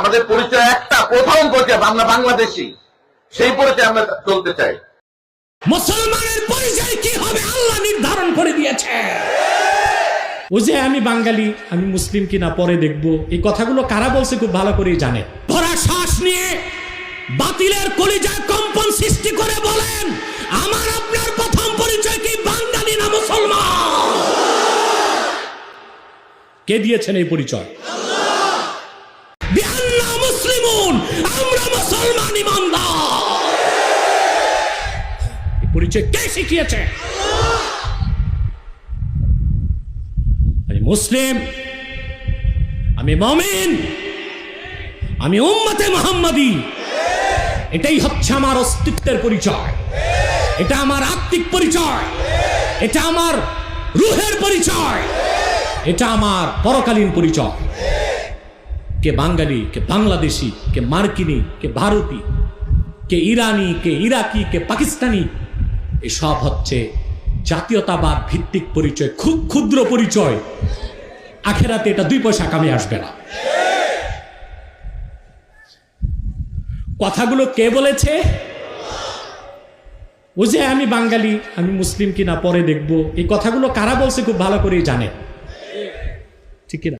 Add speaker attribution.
Speaker 1: আমাদের পরিচয় একটা, প্রথম পরিচয় আমরা বাংলাদেশি। সেই পরিচয় আমরা চলতে চাই।
Speaker 2: মুসলমানের পরিচয় কি হবে আল্লাহ নির্ধারণ করে দিয়েছে। ও যে আমি বাঙালি, আমি মুসলিম কিনা পরে দেখব। এই কথাগুলো কারা বলছে খুব ভালো করেই জানে। ভরা শ্বাস নিয়ে বাতিলের কলিজায় কম্পন সৃষ্টি করে বলেন, আমার আপনার প্রথম পরিচয় কি বাঙালি না মুসলমান? কে দিয়েছেন এই পরিচয়? কে শিখিয়েছে? আমি মুসলিম, আমি মমিন, আমি উম্মতে মোহাম্মদী। এটাই হচ্ছে আমার অস্তিত্বের পরিচয়। এটা আমার আত্মিক পরিচয়। এটা আমার রুহের পরিচয়। এটা আমার পরকালীন পরিচয়। কে বাঙালি, কে বাংলাদেশি, কে মার্কিনি, কে ভারতী, কে ইরানি, কে ইরাকি, কে পাকিস্তানি, এসব হচ্ছে জাতীয়তাবাদ ভিত্তিক পরিচয়, খুব ক্ষুদ্র পরিচয়। আখেরাতে এটা দুই পয়সা কামে আসবে না। কথাগুলো কে বলেছে? ও যে আমি বাঙালি, আমি মুসলিম কিনা পরে দেখব। এই কথাগুলো কারা বলছে খুব ভালো করেই জানে। ঠিক কিনা?